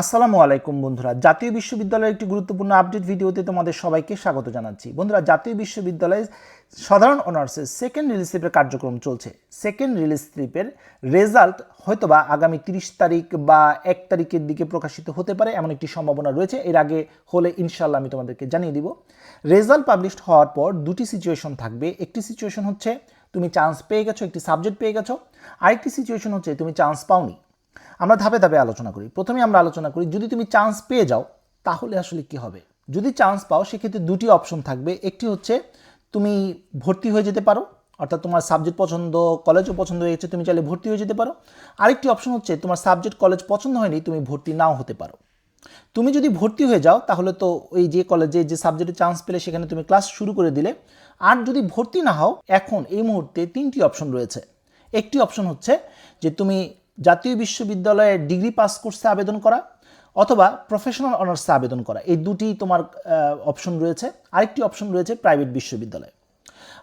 আসসালামু আলাইকুম বন্ধুরা। জাতীয় বিশ্ববিদ্যালয়ের একটি গুরুত্বপূর্ণ আপডেট ভিডিওতে তোমাদের সবাইকে স্বাগত জানাচ্ছি। বন্ধুরা, জাতীয় বিশ্ববিদ্যালয়ে সাধারণ অনার্সের সেকেন্ড রিলিজ স্লিপের কার্যক্রম চলছে। সেকেন্ড রিলিজ স্লিপের রেজাল্ট হয়তোবা আগামী তিরিশ তারিখ বা এক তারিখের দিকে প্রকাশিত হতে পারে এমন একটি সম্ভাবনা রয়েছে। এর আগে হলে ইনশাল্লাহ আমি তোমাদেরকে জানিয়ে দিব। রেজাল্ট পাবলিশড হওয়ার পর দুটি সিচুয়েশন থাকবে। একটি সিচুয়েশন হচ্ছে তুমি চান্স পেয়ে গেছো, একটি সাবজেক্ট পেয়ে গেছো। আরেকটি সিচুয়েশন হচ্ছে তুমি চান্স পাওনি। আমরা ধাপে ধাপে আলোচনা করি। প্রথমে আমরা আলোচনা করি, যদি তুমি চান্স পেয়ে যাও, তাহলে আসলে কি হবে? যদি চান্স পাও, সেক্ষেত্রে দুটি অপশন থাকবে। একটি হচ্ছে, তুমি ভর্তি হয়ে যেতে পারো, অর্থাৎ তোমার সাবজেক্ট পছন্দ কলেজও পছন্দ হয়েছে, তুমি চাইলে ভর্তি হয়ে যেতে পারো। আরেকটি অপশন হচ্ছে, তোমার সাবজেক্ট কলেজ পছন্দ হয়নি, তুমি ভর্তি নাও হতে পারো। তুমি যদি ভর্তি হয়ে যাও, তাহলে তো ওই যে কলেজে যে সাবজেক্টে চান্স পেলে, সেখানে তুমি ক্লাস শুরু করে দিলে। আর যদি ভর্তি না হও, এখন এই মুহূর্তে তিনটি অপশন রয়েছে। একটি অপশন হচ্ছে, যে তুমি জাতীয় বিশ্ববিদ্যালয়ে ডিগ্রি পাস কোর্সে আবেদন করা অথবা প্রফেশনাল অনার্সে আবেদন করা। এই দুটি তোমার অপশন রয়েছে। আরেকটি অপশন রয়েছে প্রাইভেট বিশ্ববিদ্যালয়ে।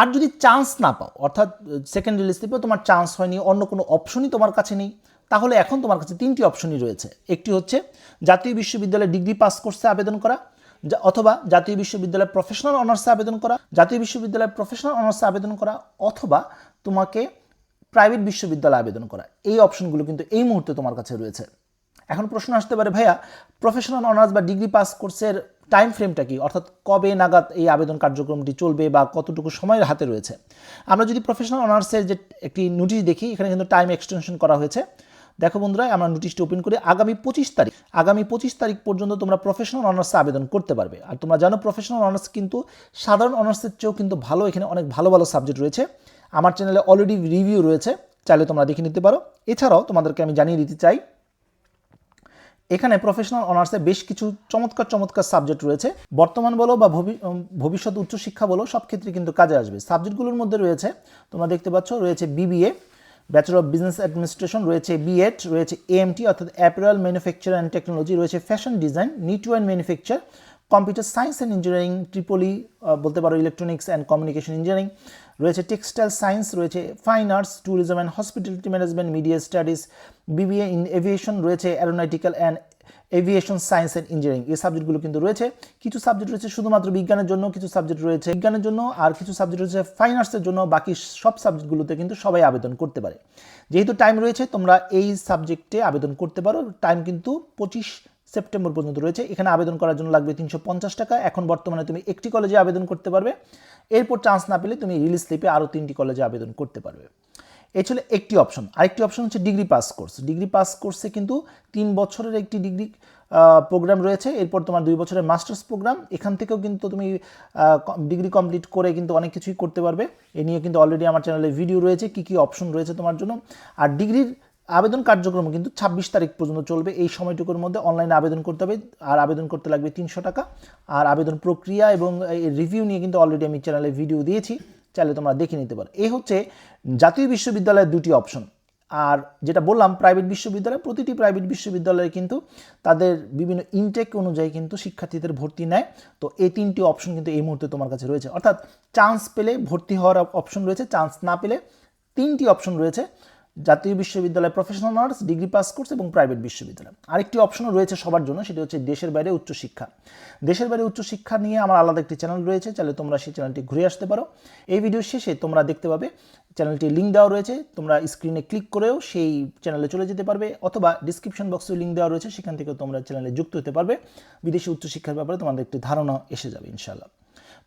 আর যদি চান্স না পাও, অর্থাৎ সেকেন্ড রিলিজ স্লিপেও তোমার চান্স হয়নি, অন্য কোনো অপশনই তোমার কাছে নেই, তাহলে এখন তোমার কাছে তিনটি অপশনই রয়েছে। একটি হচ্ছে জাতীয় বিশ্ববিদ্যালয়ে ডিগ্রি পাস কোর্সে আবেদন করা অথবা জাতীয় বিশ্ববিদ্যালয়ে প্রফেশনাল অনার্সে আবেদন করা, জাতীয় বিশ্ববিদ্যালয়ে প্রফেশনাল অনার্সে আবেদন করা, অথবা তোমাকে প্রাইভেট বিশ্ববিদ্যালয়ে আবেদন করা। এই অপশনগুলো কিন্তু এই মুহূর্তে তোমার কাছে রয়েছে। এখন প্রশ্ন আসতে পারে, ভাইয়া প্রফেশনাল অনার্স বা ডিগ্রি পাস কোর্সের টাইম ফ্রেমটা কি? অর্থাৎ কবে নাগাদ এই আবেদন কার্যক্রমটি চলবে বা কতটুকু সময়ের হাতে রয়েছে? আমরা যদি প্রফেশনাল অনার্সের যে একটি নোটিশ দেখি, এখানে কিন্তু টাইম এক্সটেনশন করা হয়েছে। দেখো বন্ধুরা, আমরা নোটিশটি ওপেন করি আগামী পঁচিশ তারিখ, আগামী পঁচিশ তারিখ পর্যন্ত তোমরা প্রফেশনাল অনার্সে আবেদন করতে পারবে। আর তোমরা জানো প্রফেশনাল অনার্স কিন্তু সাধারণ অনার্সের চেয়েও কিন্তু ভালো, এখানে অনেক ভালো ভালো সাবজেক্ট রয়েছে। আমার চ্যানেলে অলরেডি রিভিউ রয়েছে, চাইলে তোমরা দেখে নিতে পারো। এছাড়াও তোমাদেরকে আমি জানিয়ে দিতে চাই, এখানে প্রফেশনাল অনার্সে বেশ কিছু চমৎকার চমৎকার সাবজেক্ট রয়েছে। বর্তমান বলো বা ভবিষ্যৎ উচ্চশিক্ষা বলো, সব ক্ষেত্রে কিন্তু কাজে আসবে। সাবজেক্টগুলোর মধ্যে রয়েছে, তোমরা দেখতে পাচ্ছ, রয়েছে BBA bachelor of business administration রয়েছে বিএড রয়েছে এএমটি অর্থাৎ অ্যাপারেল ম্যানুফ্যাকচার অ্যান্ড টেকনোলজি রয়েছে fashion design knit and manufacture computer science and engineering triple E বলতে পারো ইলেকট্রনিক্স অ্যান্ড কমিউনিকেশন ইঞ্জিনিয়ারিং রয়েছে টেক্সটাইল সায়েন্স, রয়েছে fine arts tourism and hospitality management media studies BBA in aviation রয়েছে aeronautical and aviation science and engineering এই সাবজেক্টগুলো কিন্তু রয়েছে। কিছু সাবজেক্ট রয়েছে শুধুমাত্র বিজ্ঞানের জন্য, কিছু সাবজেক্ট রয়েছে বিজ্ঞানের জন্য, আর কিছু সাবজেক্ট রয়েছে ফাইন আর্টসের জন্য। বাকি সব সাবজেক্টগুলোতে কিন্তু সবাই আবেদন করতে পারে। যেহেতু টাইম রয়েছে, তোমরা এই সাবজেক্টে আবেদন করতে পারো। টাইম কিন্তু পঁচিশ সেপ্টেম্বর পর্যন্ত রয়েছে। এখানে আবেদন করার জন্য লাগবে তিনশো পঞ্চাশ টাকা। এখন বর্তমানে তুমি একটি কলেজে আবেদন করতে পারবে। এরপর চান্স না পেলে তুমি রিলিজ স্লিপে আরও তিনটি কলেজে আবেদন করতে পারবে। এই ছিল একটি অপশন আরেকটি অপশন হচ্ছে degree pass course degree pass কোর্সে কিন্তু তিন বছরের একটি ডিগ্রি প্রোগ্রাম রয়েছে। এরপর তোমার দুই বছরের মাস্টার্স প্রোগ্রাম এখান থেকেও কিন্তু তুমি ডিগ্রি কমপ্লিট করে কিন্তু অনেক কিছুই করতে পারবে। এ নিয়ে কিন্তু অলরেডি আমার চ্যানেলে ভিডিও রয়েছে। কী কী অপশন রয়েছে তোমার জন্য। আর ডিগ্রির আবেদন কার্যক্রম কিন্তু ছাব্বিশ তারিখ পর্যন্ত চলবে। এই সময়টুকুর মধ্যে অনলাইনে আবেদন করতে হবে। আর আবেদন করতে লাগবে তিনশো টাকা। আর আবেদন প্রক্রিয়া এবং রিভিউ নিয়ে কিন্তু অলরেডি আমি চ্যানেলে ভিডিও দিয়েছি। চাইলে তোমরা দেখে নিতে পারো। এই হচ্ছে জাতীয় বিশ্ববিদ্যালয়ের দুটি অপশন আর যেটা বললাম প্রাইভেট বিশ্ববিদ্যালয়, প্রতিটি প্রাইভেট বিশ্ববিদ্যালয়ে কিন্তু তাদের বিভিন্ন ইনটেক অনুযায়ী কিন্তু শিক্ষার্থীদের ভর্তি নেয়। তো এই তিনটি অপশন কিন্তু এই মুহূর্তে তোমার কাছে রয়েছে। অর্থাৎ চান্স পেলে ভর্তি হওয়ার অপশন রয়েছে চান্স না পেলে তিনটি অপশন রয়েছে। জাতীয় বিশ্ববিদ্যালয় professional honours degree pass course এবং প্রাইভেট বিশ্ববিদ্যালয়। আরেকটি অপশনও রয়েছে সবার জন্য, সেটি হচ্ছে দেশের বাইরে উচ্চশিক্ষা। দেশের বাইরে উচ্চশিক্ষা নিয়ে আমার আলাদা একটি চ্যানেল রয়েছে, চাইলে তোমরা সেই চ্যানেলটি ঘুরে আসতে পারো। এই ভিডিও শেষে তোমরা দেখতে পাবে চ্যানেলটির লিঙ্ক দেওয়া রয়েছে, তোমরা স্ক্রিনে ক্লিক করেও সেই চ্যানেলে চলে যেতে পারবে, অথবা ডিসক্রিপশন বক্সে লিঙ্ক দেওয়া রয়েছে, সেখান থেকে তোমরা চ্যানেলে যুক্ত হতে পারবে। বিদেশি উচ্চশিক্ষার ব্যাপারে তোমাদের একটি ধারণা এসে যাবে ইনশাল্লাহ